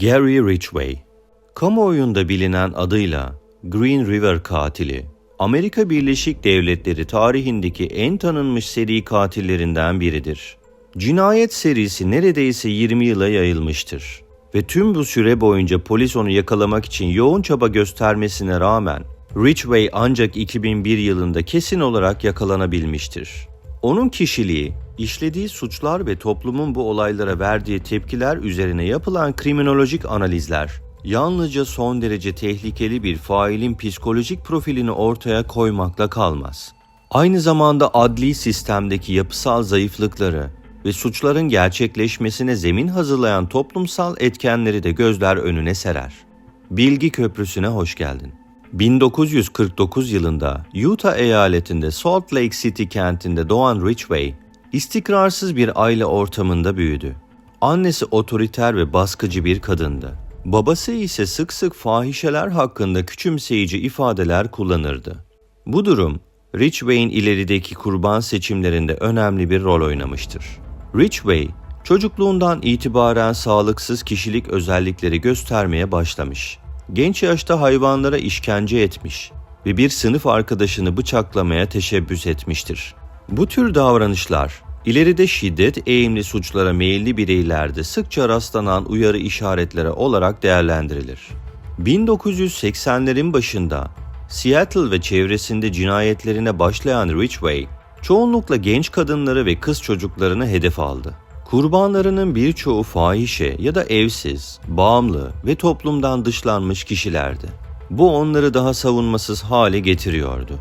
Gary Ridgway, kamuoyunda bilinen adıyla Green River katili, Amerika Birleşik Devletleri tarihindeki en tanınmış seri katillerinden biridir. Cinayet serisi neredeyse 20 yıla yayılmıştır ve tüm bu süre boyunca polis onu yakalamak için yoğun çaba göstermesine rağmen Ridgway ancak 2001 yılında kesin olarak yakalanabilmiştir. Onun kişiliği, işlediği suçlar ve toplumun bu olaylara verdiği tepkiler üzerine yapılan kriminolojik analizler, yalnızca son derece tehlikeli bir failin psikolojik profilini ortaya koymakla kalmaz. Aynı zamanda adli sistemdeki yapısal zayıflıkları ve suçların gerçekleşmesine zemin hazırlayan toplumsal etkenleri de gözler önüne serer. Bilgi Köprüsü'ne hoş geldin. 1949 yılında Utah eyaletinde Salt Lake City kentinde doğan Ridgway, istikrarsız bir aile ortamında büyüdü. Annesi otoriter ve baskıcı bir kadındı. Babası ise sık sık fahişeler hakkında küçümseyici ifadeler kullanırdı. Bu durum, Ridgway'in ilerideki kurban seçimlerinde önemli bir rol oynamıştır. Ridgway, çocukluğundan itibaren sağlıksız kişilik özellikleri göstermeye başlamış. Genç yaşta hayvanlara işkence etmiş ve bir sınıf arkadaşını bıçaklamaya teşebbüs etmiştir. Bu tür davranışlar ileride şiddet eğimli suçlara meyilli bireylerde sıkça rastlanan uyarı işaretleri olarak değerlendirilir. 1980'lerin başında Seattle ve çevresinde cinayetlerine başlayan Ridgway, çoğunlukla genç kadınları ve kız çocuklarını hedef aldı. Kurbanlarının birçoğu fahişe ya da evsiz, bağımlı ve toplumdan dışlanmış kişilerdi. Bu onları daha savunmasız hale getiriyordu.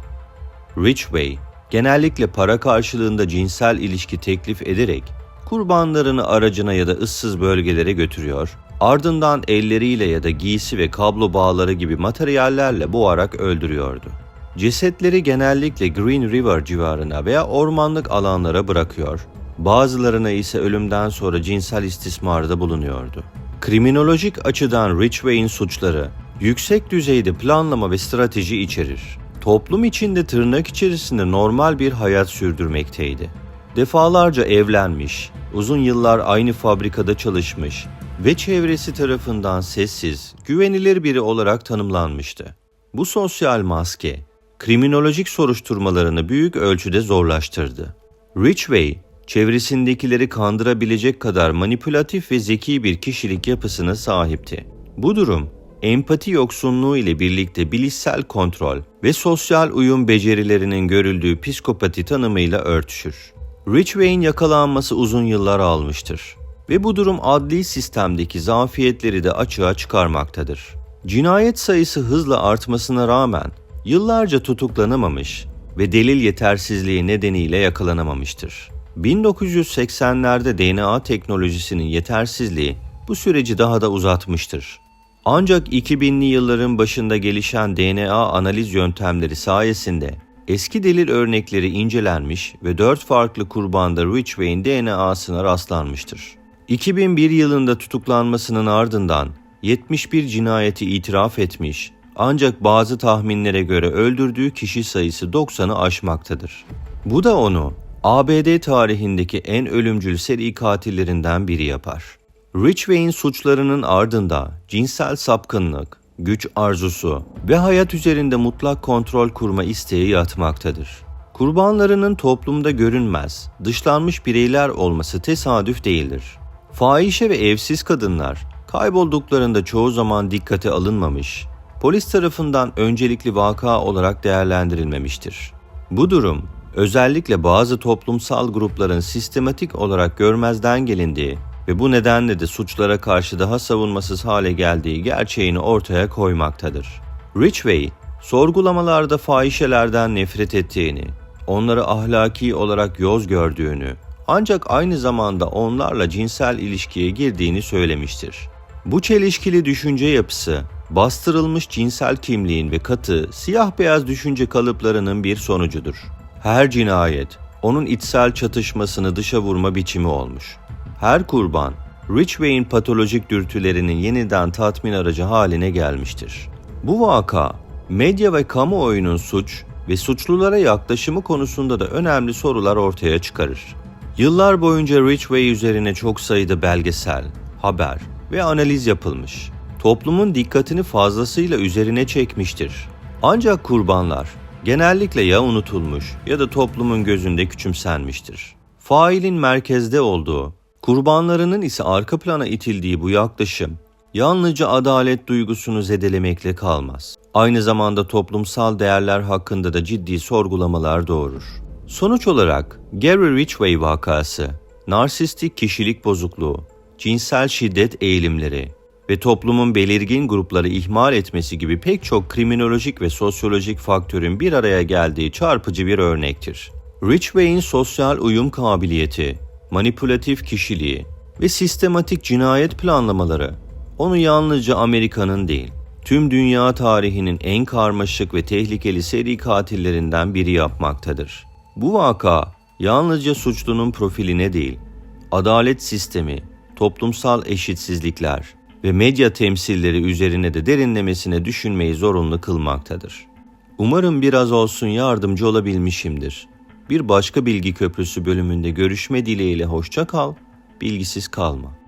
Ridgway, genellikle para karşılığında cinsel ilişki teklif ederek kurbanlarını aracına ya da ıssız bölgelere götürüyor, ardından elleriyle ya da giysi ve kablo bağları gibi materyallerle boğarak öldürüyordu. Cesetleri genellikle Green River civarına veya ormanlık alanlara bırakıyor, bazılarına ise ölümden sonra cinsel istismarda bulunuyordu. Kriminolojik açıdan Ridgway'in suçları yüksek düzeyde planlama ve strateji içerir. Toplum içinde tırnak içerisinde normal bir hayat sürdürmekteydi. Defalarca evlenmiş, uzun yıllar aynı fabrikada çalışmış ve çevresi tarafından sessiz, güvenilir biri olarak tanımlanmıştı. Bu sosyal maske, kriminolojik soruşturmalarını büyük ölçüde zorlaştırdı. Ridgway, çevresindekileri kandırabilecek kadar manipülatif ve zeki bir kişilik yapısına sahipti. Bu durum, empati yoksunluğu ile birlikte bilişsel kontrol ve sosyal uyum becerilerinin görüldüğü psikopati tanımıyla örtüşür. Ridgway'in yakalanması uzun yıllar almıştır ve bu durum adli sistemdeki zafiyetleri de açığa çıkarmaktadır. Cinayet sayısı hızla artmasına rağmen yıllarca tutuklanamamış ve delil yetersizliği nedeniyle yakalanamamıştır. 1980'lerde DNA teknolojisinin yetersizliği bu süreci daha da uzatmıştır. Ancak 2000'li yılların başında gelişen DNA analiz yöntemleri sayesinde eski delil örnekleri incelenmiş ve 4 farklı kurbanda Ridgway'in DNA'sına rastlanmıştır. 2001 yılında tutuklanmasının ardından 71 cinayeti itiraf etmiş ancak bazı tahminlere göre öldürdüğü kişi sayısı 90'ı aşmaktadır. Bu da onu ABD tarihindeki en ölümcül seri katillerinden biri yapar. Ridgway'in suçlarının ardında cinsel sapkınlık, güç arzusu ve hayat üzerinde mutlak kontrol kurma isteği yatmaktadır. Kurbanlarının toplumda görünmez, dışlanmış bireyler olması tesadüf değildir. Fahişe ve evsiz kadınlar kaybolduklarında çoğu zaman dikkate alınmamış, polis tarafından öncelikli vaka olarak değerlendirilmemiştir. Bu durum özellikle bazı toplumsal grupların sistematik olarak görmezden gelindiği ve bu nedenle de suçlara karşı daha savunmasız hale geldiği gerçeğini ortaya koymaktadır. Ridgway, sorgulamalarda fahişelerden nefret ettiğini, onları ahlaki olarak yoz gördüğünü, ancak aynı zamanda onlarla cinsel ilişkiye girdiğini söylemiştir. Bu çelişkili düşünce yapısı, bastırılmış cinsel kimliğin ve katı, siyah beyaz düşünce kalıplarının bir sonucudur. Her cinayet, onun içsel çatışmasını dışa vurma biçimi olmuş. Her kurban, Ridgway'in patolojik dürtülerinin yeniden tatmin aracı haline gelmiştir. Bu vaka, medya ve kamuoyunun suç ve suçlulara yaklaşımı konusunda da önemli sorular ortaya çıkarır. Yıllar boyunca Ridgway üzerine çok sayıda belgesel, haber ve analiz yapılmış. Toplumun dikkatini fazlasıyla üzerine çekmiştir. Ancak kurbanlar genellikle ya unutulmuş ya da toplumun gözünde küçümsenmiştir. Failin merkezde olduğu, kurbanlarının ise arka plana itildiği bu yaklaşım yalnızca adalet duygusunu zedelemekle kalmaz. Aynı zamanda toplumsal değerler hakkında da ciddi sorgulamalar doğurur. Sonuç olarak Gary Ridgway vakası, narsistik kişilik bozukluğu, cinsel şiddet eğilimleri ve toplumun belirgin grupları ihmal etmesi gibi pek çok kriminolojik ve sosyolojik faktörün bir araya geldiği çarpıcı bir örnektir. Ridgway'in sosyal uyum kabiliyeti, manipülatif kişiliği ve sistematik cinayet planlamaları onu yalnızca Amerika'nın değil, tüm dünya tarihinin en karmaşık ve tehlikeli seri katillerinden biri yapmaktadır. Bu vaka yalnızca suçlunun profiline değil, adalet sistemi, toplumsal eşitsizlikler ve medya temsilleri üzerine de derinlemesine düşünmeyi zorunlu kılmaktadır. Umarım biraz olsun yardımcı olabilmişimdir. Bir başka bilgi köprüsü bölümünde görüşme dileğiyle hoşça kal, bilgisiz kalma.